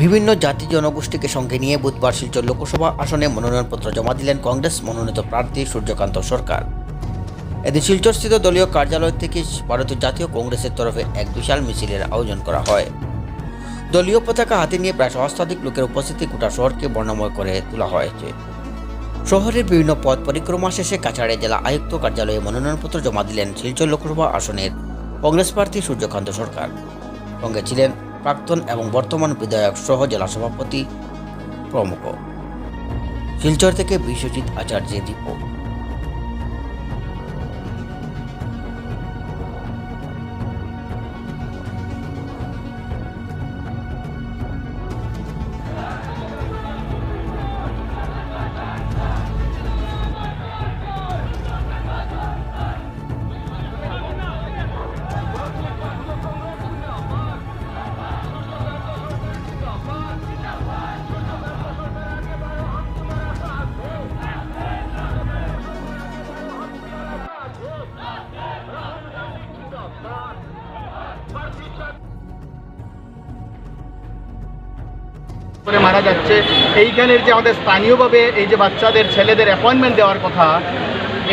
বিভিন্ন জাতি জনগোষ্ঠীকে সঙ্গে নিয়ে বুধবার শিলচর লোকসভা আসনে মনোনয়নপত্র জমা দিলেন কংগ্রেস মনোনীত প্রার্থী সূর্যকান্ত সরকার। এদিন শিলচরস্থিত দলীয় কার্যালয় থেকে ভারতীয় জাতীয় কংগ্রেসের তরফে এক বিশাল মিছিলের আয়োজন করা হয়। দলীয় পতাকা হাতে নিয়ে প্রায় সহস্রাধিক লোকের উপস্থিতি গোটা শহরকে বর্ণময় করে তোলা হয়েছে। শহরের বিভিন্ন পথ পরিক্রমা শেষে কাছাড়ে জেলা আয়ুক্ত কার্যালয়ে মনোনয়নপত্র জমা দিলেন শিলচর লোকসভা আসনের কংগ্রেস প্রার্থী সূর্যকান্ত সরকার। সঙ্গে ছিলেন প্রাক্তন এবং বর্তমান বিধায়ক সহ জেলা সভাপতি প্রমুখ। শিলচর থেকে বিশ্বজিৎ আচার্যের রিপোর্ট। করে মারা যাচ্ছে। এইখানের যে আমাদের স্থানীয়ভাবে এই যে বাচ্চাদের, ছেলেদের অ্যাপয়েন্টমেন্ট দেওয়ার কথা,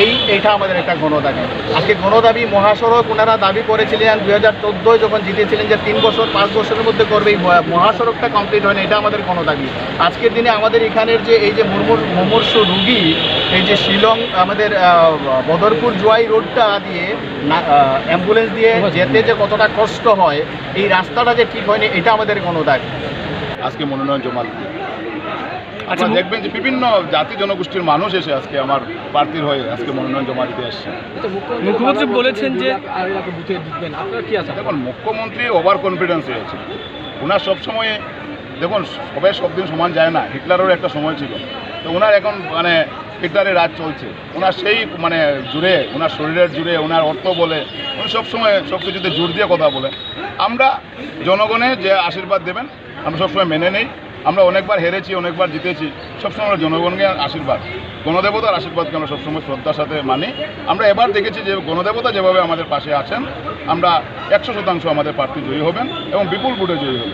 এই, এইটা আমাদের একটা গণদাবি। আজকে গণদাবি মহাসড়ক ওনারা দাবি করেছিলেন দুই হাজার চোদ্দোয় যখন জিতেছিলেন যে তিন বছর, পাঁচ বছরের মধ্যে করবে এই মহাসড়কটা কমপ্লিট হয়নি, এটা আমাদের গণদাবি। আজকের দিনে আমাদের এখানের যে এই যে মুর্মুর, মুমূর্ষু রুগী, এই যে শিলং, আমাদের বদরপুর জোয়াই রোডটা দিয়ে অ্যাম্বুলেন্স দিয়ে যেতে যে কতটা কষ্ট হয়, এই রাস্তাটা যে ঠিক হয়নি, এটা আমাদের গণদাবি। আজকে মনোনয়ন জমা দিতে। আচ্ছা, দেখবেন যে বিভিন্ন জাতি জনগোষ্ঠীর মানুষ এসে আজকে আমার প্রার্থীর হয়ে আজকে মনোনয়ন জমা দিতে আসছে মুখ্যমন্ত্রী বলেছেন যে দেখুন মুখ্যমন্ত্রী ওভার কনফিডেন্স হয়েছে ওনার সবসময় দেখুন সবাই সব দিন সমান যায় না। হিটলারেরও একটা সময় ছিল। তো ওনার এখন মানে হিটলারের রাজ চলছে। ওনার সেই মানে জুড়ে ওনার শরীরের জুড়ে ওনার অর্থ বলে উনি সবসময় সব কিছুতে জোর দিয়ে কথা বলে আমরা জনগণের যে আশীর্বাদ দেবেন আমরা সবসময় মেনে নেই। আমরা অনেকবার হেরেছি, অনেকবার জিতেছি। সবসময় আমরা জনগণকে আশীর্বাদ, গণদেবতার আশীর্বাদকে আমরা সবসময় শ্রদ্ধার সাথে মানি। আমরা এবার দেখেছি যে গণদেবতা যেভাবে আমাদের পাশে আছেন, আমরা একশো শতাংশ আমাদের প্রার্থী জয়ী হবেন এবং বিপুল ভোটে জয়ী হবেন।